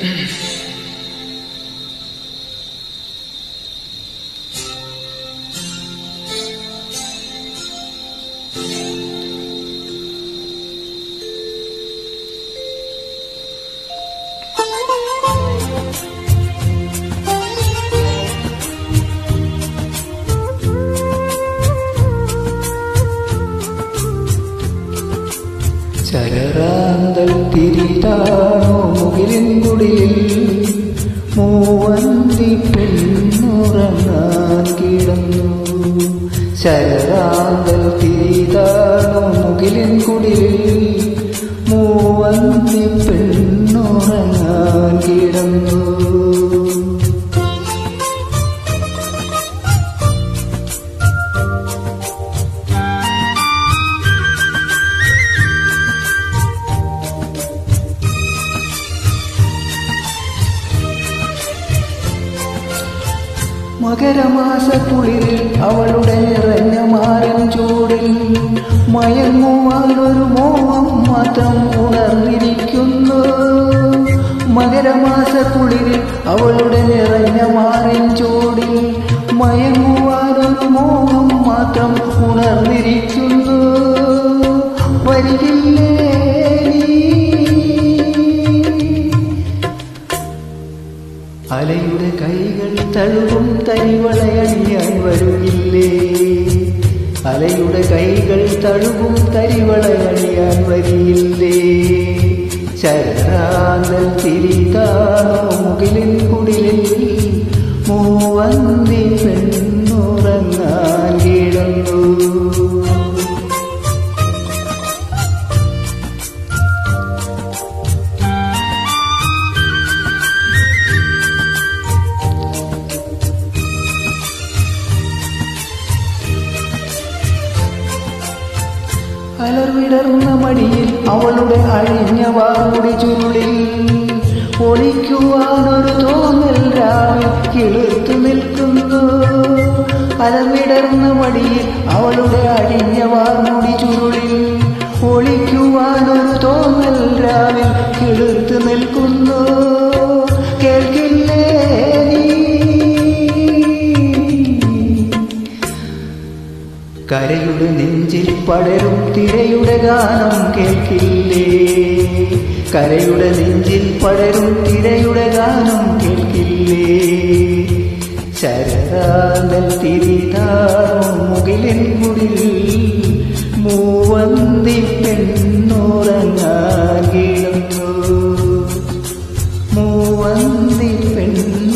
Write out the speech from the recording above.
嗯。ശരറാന്തൽ തിരിതാണോ മുകിലിൻകുടിയിൽ മൂവന്തി പെണ്ണുറങ്ങാൻ കിടന്നു. ശരറാന്തൽ തിരിതാണോ മുകിലിൻകുടിയിൽ മൂവന്തി പെണ്ണുറങ്ങാൻ കിടന്നു. മകരമാസ കുളിരിൽ അവളുടെ നിറഞ്ഞ മാറിൻ ചൂടിൽ മയങ്ങുവാനൊരു മോഹം മാത്രം ഉണർന്നിരിക്കുന്നു. മകരമാസ കുളിരിൽ അവളുടെ നിറഞ്ഞ മാറിൻ ചൂടിൽ മയങ്ങുവാനൊരു മോഹം മാത്രം ഉണർന്നിരിക്കുന്നു. വരികില്ലേ തഴുകും തരിവളയണിയാൻ വരുകില്ലേ അലയുടെ കൈകൾ തഴുകും തരിവളയണിയാൻ വരിയില്ലേ ശരണാന്തൽ തിരിതാണോ അലർവിടർന്ന മടിയിൽ അവളുടെ അഴിഞ്ഞ വാമുടി ചുരുളിൽ ഒളിക്കുവാനൊരു തോന്നൽ രാവിൽ കിളിർത്തു നിൽക്കുന്നു. അലവിടർന്ന മടിയിൽ അവളുടെ അഴിഞ്ഞ വാർമുടി ചുരുളിൽ ഒളിക്കുവാനൊരു തോന്നൽ രാവിൽ കിളിർത്തു നിൽക്കുന്നു. കരയുടെ നെഞ്ചിൽ പടരും തിരയുടെ ഗാനം കേൾക്കില്ലേ? കരയുടെ നെഞ്ചിൽ പടരും തിരയുടെ ഗാനം കേൾക്കില്ലേ? ശരതാന്തൽ തിരിതാറും മുകിലിൻ മുടിൽ മൂവന്തി പെണ്ണുറങ്ങാകിടുന്നു മൂവന്തി പെണ്ണു